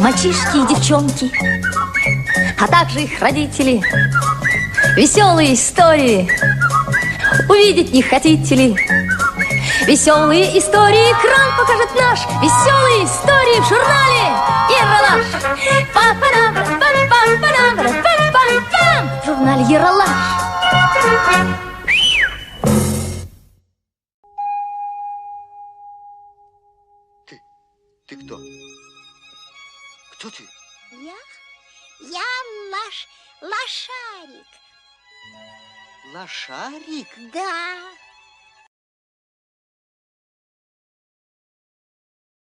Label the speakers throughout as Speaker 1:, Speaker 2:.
Speaker 1: мальчишки и девчонки, а также их родители. Веселые истории увидеть не хотите ли? Веселые истории экран покажет наш Веселые истории в журнале Ералаш. В журнале Ералаш
Speaker 2: Ты, ты кто? Кто ты?
Speaker 3: Я? Я лаш... лошарик.
Speaker 2: Лошарик?
Speaker 3: Да.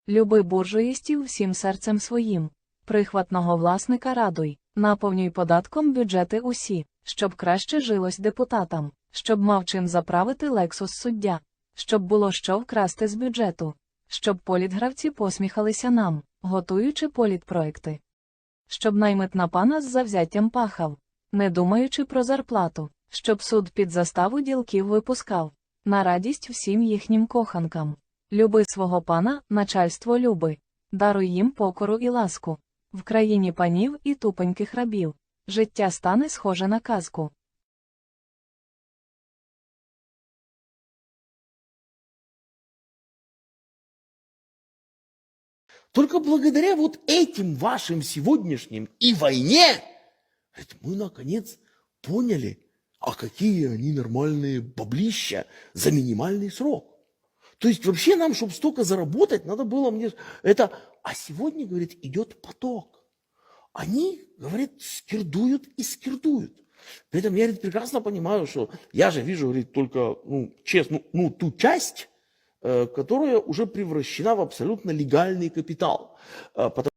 Speaker 4: Люби буржуїстів всім серцем своїм. Прихватного власника радуй, наповнюй податком бюджети усі, щоб краще жилось депутатам, щоб мав чим заправити лексус суддя, щоб було що вкрасти з бюджету, щоб політгравці посміхалися нам, готуючи політпроекти. Щоб наймитна пана з завзяттям пахав, не думаючи про зарплату, щоб суд під заставу ділків випускав, на радість всім їхнім коханкам. Люби свого пана, начальство люби, даруй їм покору і ласку. В країні панів і тупеньких рабів. Життя стане схоже на казку.
Speaker 5: Только благодаря вот этим вашим сегодняшним и войне, мы наконец поняли, а какие они нормальные баблища за минимальный срок. То есть вообще нам, чтобы столько заработать, надо было мне это... А сегодня, говорит, идет поток. Они, говорит, скирдуют и скирдуют. При этом я говорит, прекрасно понимаю, что я же вижу, говорит, только, ну, честно, ну, ту часть, которая уже превращена в абсолютно легальный капитал. Э, потому